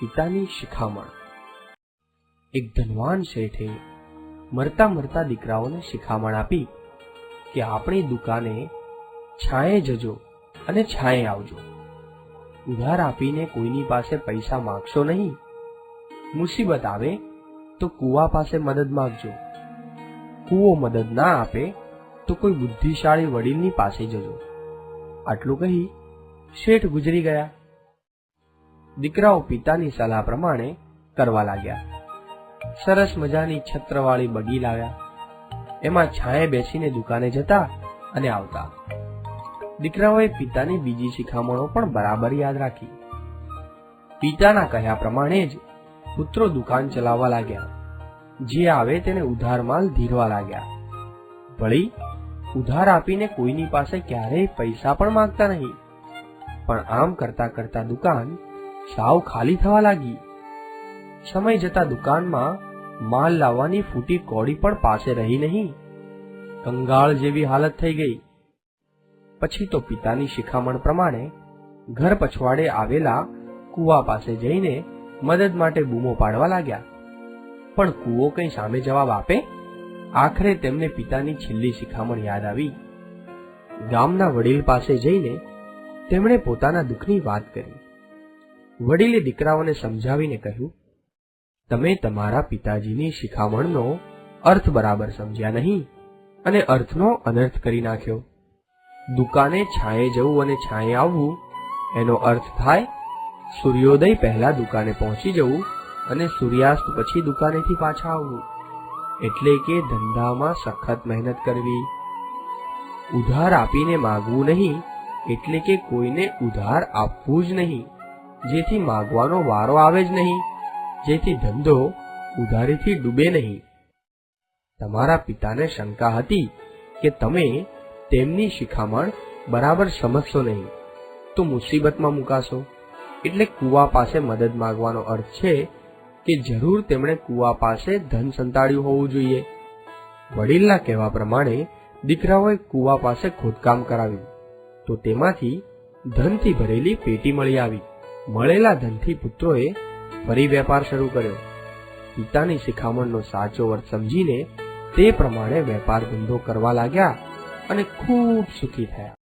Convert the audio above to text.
પિતાની શિખામણ. એક ધનવાન શેઠે મરતા મરતા દીકરાઓને શિખામણ આપી કે આપણી દુકાને છાંયે જજો અને છાંયે આવજો. ઉધાર આપીને કોઈની પાસે પૈસા માગશો નહીં. મુસીબત આવે તો કુવા પાસે મદદ માગજો. કુવો મદદ ના આપે તો કોઈ બુદ્ધિશાળી વડીલની પાસે જજો. આટલું કહી શેઠ ગુજરી ગયા. દીકરાઓ પિતાની સલાહ પ્રમાણે કરવા લાગ્યા. સરસ મજાની છત્રવાળી બગી લાવ્યા. એમાં છાંયે બેસીને દુકાને જતા અને આવતા. દીકરાઓએ પિતાની બીજી શિખામણો પણ બરાબર યાદ રાખી. પિતાના કહ્યા પ્રમાણે જ પુત્રો દુકાન ચલાવવા લાગ્યા. જે આવે તેને ઉધાર માલ ધીરવા લાગ્યા. વળી ઉધાર આપીને કોઈની પાસે ક્યારેય પૈસા પણ માંગતા નહીં. પણ આમ કરતા કરતા દુકાન સાવ ખાલી થવા લાગી. સમય જતા દુકાનમાં માલ લાવવાની ફૂટી કોડી પણ પાસે રહી નહીં. કંગાળ જેવી હાલત થઈ ગઈ. પછી તો પિતાની શિખામણ પ્રમાણે ઘર પછવાડે આવેલા કુવા પાસે જઈને મદદ માટે બૂમો પાડવા લાગ્યા. પણ કૂવો કંઈ સામે જવાબ આપે? આખરે તેમને પિતાની છેલ્લી શિખામણ યાદ આવી. ગામના વડીલ પાસે જઈને તેમણે પોતાના દુઃખની વાત કરી. વડીલે દીકરાઓને સમજાવીને કહ્યું, તમે તમારા પિતાજીની શિખામણનો અર્થ બરાબર સમજ્યા નહીં અને અર્થનો અનર્થ કરી નાખ્યો. દુકાને છાંયે જવું અને છાંયે આવવું, એનો અર્થ થાય સૂર્યોદય પહેલા દુકાને પહોંચી જવું અને સૂર્યાસ્ત પછી દુકાનેથી પાછા આવવું. એટલે કે ધંધામાં સખત મહેનત કરવી. ઉધાર આપીને માગવું નહીં એટલે કે કોઈને ઉધાર આપવું જ નહીં. જેથી માગવાનો વારો આવે જ નહીં, જેથી ધંધો ઉધારીથી ડૂબે નહીં. તમારા પિતાને શંકા હતી કે તમે તેમની શિખામણ બરાબર સમજશો નહીં. તો મુસીબતમાં મુકાશો. એટલે કુવા પાસે મદદ માગવાનો અર્થ છે કે જરૂર તેમણે કુવા પાસે ધન સંતાડ્યું હોવું જોઈએ. વડીલના કહેવા પ્રમાણે, દીકરાઓએ કુવા પાસે ખોદકામ કરાવ્યું. તો તેમાંથી ધનથી ભરેલી પેટી મળી આવી. મળેલા ધનથી પુત્રોએ ફરી વેપાર શરૂ કર્યો. પિતાની શિખામણનો સાચો અર્થ સમજીને તે પ્રમાણે વેપાર ધંધો કરવા લાગ્યા અને ખૂબ સુખી થયા.